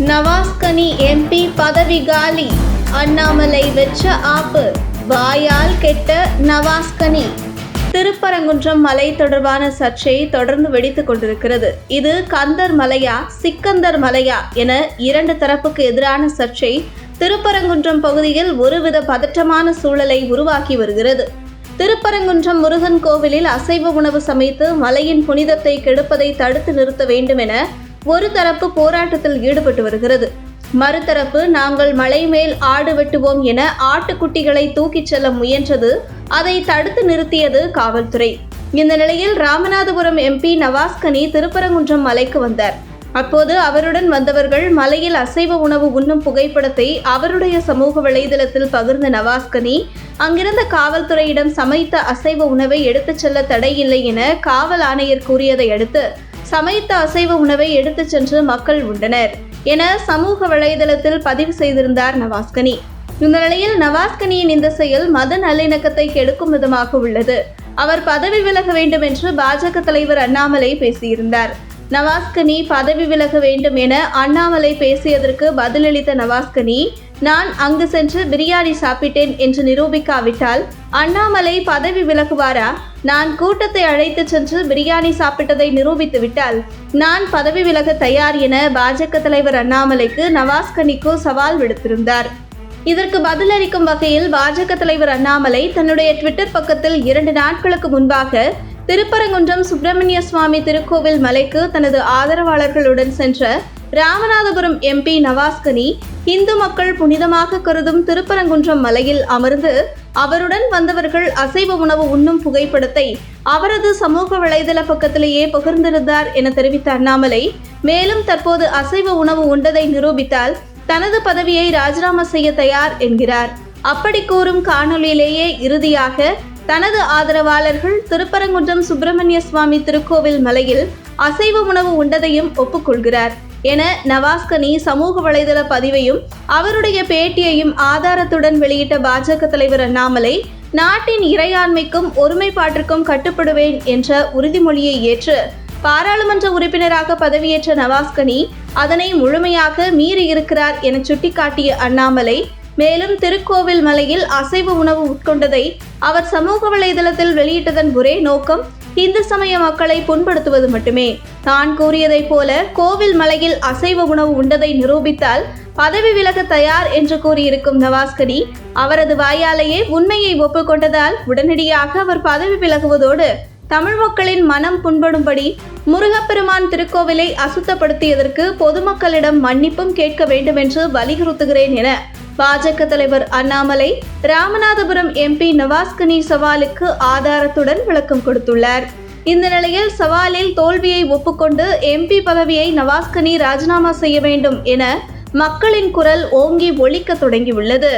Navas Kani MP பதவி காலி. அண்ணாமலை வெச்ச ஆப்பு. வாயால் கெட்ட நவாஸ்கனி. திருப்பரங்குன்றம் மலை தொடர்பான சர்ச்சை தொடர்ந்து வெடித்துக் கொண்டிருக்கிறது. இது கந்தர் மலையா சிக்கந்தர் மலையா என இரண்டு தரப்புக்கு எதிரான சர்ச்சை திருப்பரங்குன்றம் பகுதியில் ஒருவித பதற்றமான சூழலை உருவாக்கி வருகிறது. திருப்பரங்குன்றம் முருகன் கோவிலில் அசைவ உணவு சமைத்து மலையின் புனிதத்தை கெடுப்பதை தடுத்து நிறுத்த வேண்டும் என ஒரு தரப்பு போராட்டத்தில் ஈடுபட்டு வருகிறது. மறுதரப்பு நாங்கள் மலை மேல் ஆடு வெட்டுவோம் என ஆட்டுக்குட்டிகளை தூக்கிச் செல்ல முயன்றது அதை தடுத்து நிறுத்தியது காவல்துறை. இந்த நிலையில் ராமநாதபுரம் எம்பி நவாஸ்கனி திருப்பரங்குன்றம் மலைக்கு வந்தார். அப்போது அவருடன் வந்தவர்கள் மலையில் அசைவ உணவு உண்ணும் புகைப்படத்தை அவருடைய சமூக வலைதளத்தில் பகிர்ந்த நவாஸ்கனி அங்கிருந்த காவல்துறையிடம் சமைத்த அசைவ உணவை எடுத்துச் செல்ல தடையில்லை என காவல் ஆணையர் கூறியதை அடுத்து சமைத்த அசைவ உணவை எடுத்துச் சென்று மக்கள் உண்டனர் என சமூக வலைதளத்தில் பதிவு செய்திருந்தார் நவாஸ்கனி. இந்த நிலையில் நவாஸ்கனியின் இந்த செயல் மத நல்லிணக்கத்தை கெடுக்கும் விதமாக உள்ளது. அவர் பதவி விலக வேண்டும் என்று பாஜக தலைவர் அண்ணாமலை பேசியிருந்தார். நவாஸ்கனி பதவி விலக வேண்டும் என அண்ணாமலை பேசியதற்கு பதிலளித்த நவாஸ்கனி நான் அங்கு சென்று பிரியாணி சாப்பிட்டேன் என்று நிரூபிக்காவிட்டால் அண்ணாமலை பதவி விலகுவாரா? நான் கூட்டத்தை அழைத்து சென்று பிரியாணி சாப்பிட்டதை நிரூபித்து விட்டால் நான் பதவி விலக தயார் என பாஜக தலைவர் அண்ணாமலைக்கு நவாஸ்கனிக்கு சவால் விடுத்திருந்தார். இதற்கு பதிலளிக்கும் வகையில் பாஜக தலைவர் அண்ணாமலை தன்னுடைய ட்விட்டர் பக்கத்தில் இரண்டு நாட்களுக்கு முன்பாக திருப்பரங்குன்றம் சுப்பிரமணிய சுவாமி திருக்கோவில் மலைக்கு தனது ஆதரவாளர்களுடன் சென்ற ராமநாதபுரம் எம்பி நவாஸ்கனி இந்து மக்கள் புனிதமாக கருதும் திருப்பரங்குன்றம் மலையில் அமர்ந்து அவருடன் வந்தவர்கள் அசைவ உணவு உண்ணும் புகைப்படத்தை அவரது சமூக வலைதள பக்கத்திலேயே பகிர்ந்திருந்தார் என தெரிவித்த அண்ணாமலை. மேலும் தற்போது அசைவ உணவு உண்டதை நிரூபித்தால் தனது பதவியை ராஜினாமா செய்ய தயார் என்கிறார். அப்படி கூறும் காணொளியிலேயே இறுதியாக தனது ஆதரவாளர்கள் திருப்பரங்குன்றம் சுப்பிரமணிய சுவாமி திருக்கோவில் மலையில் அசைவ உணவு உண்டதையும் ஒப்புக்கொள்கிறார். என நவாஸ்கனி சமூக வலைதள பதிவையும் அவருடைய பேட்டியையும் ஆதாரத்துடன் வெளியிட்ட பாஜக தலைவர் அண்ணாமலை நாட்டின் இறையாண்மைக்கும் ஒருமைப்பாட்டிற்கும் கட்டுப்படுவேன் என்ற உறுதிமொழியை ஏற்று பாராளுமன்ற உறுப்பினராக பதவியேற்ற நவாஸ்கனி அதனை முழுமையாக மீறியிருக்கிறார் என சுட்டிக்காட்டிய அண்ணாமலை மேலும் திருக்கோவில் மலையில் அசைவ உணவு உட்கொண்டதை அவர் சமூக வலைதளத்தில் வெளியிட்டதன் ஒரே நோக்கம் இந்து சமய மக்களை புண்படுத்துவது மட்டுமே. தான் கூறியதைப் போல கோவில் மலையில் அசைவ உணவு உண்டதை நிரூபித்தால் பதவி விலக தயார் என்று கூறியிருக்கும் நவாஸ்கனி அவரது வாயாலேயே உண்மையை ஒப்புக்கொண்டதால் உடனடியாக அவர் பதவி விலகுவதோடு தமிழ் மக்களின் மனம் புண்படும்படி முருகப்பெருமான் திருக்கோவிலை அசுத்தப்படுத்தியதற்கு பொதுமக்களிடம் மன்னிப்பும் கேட்க வேண்டும் என்று வலியுறுத்துகிறேன் என பாஜக தலைவர் அண்ணாமலை ராமநாதபுரம் எம்பி நவாஸ்கனி சவாலுக்கு ஆதாரத்துடன் விளக்கம் கொடுத்துள்ளார். இந்த நிலையில் சவாலில் தோல்வியை ஒப்புக்கொண்டு எம்பி பதவியை நவாஸ்கனி ராஜினாமா செய்ய வேண்டும் என மக்களின் குரல் ஓங்கி ஒழிக்க தொடங்கியுள்ளது.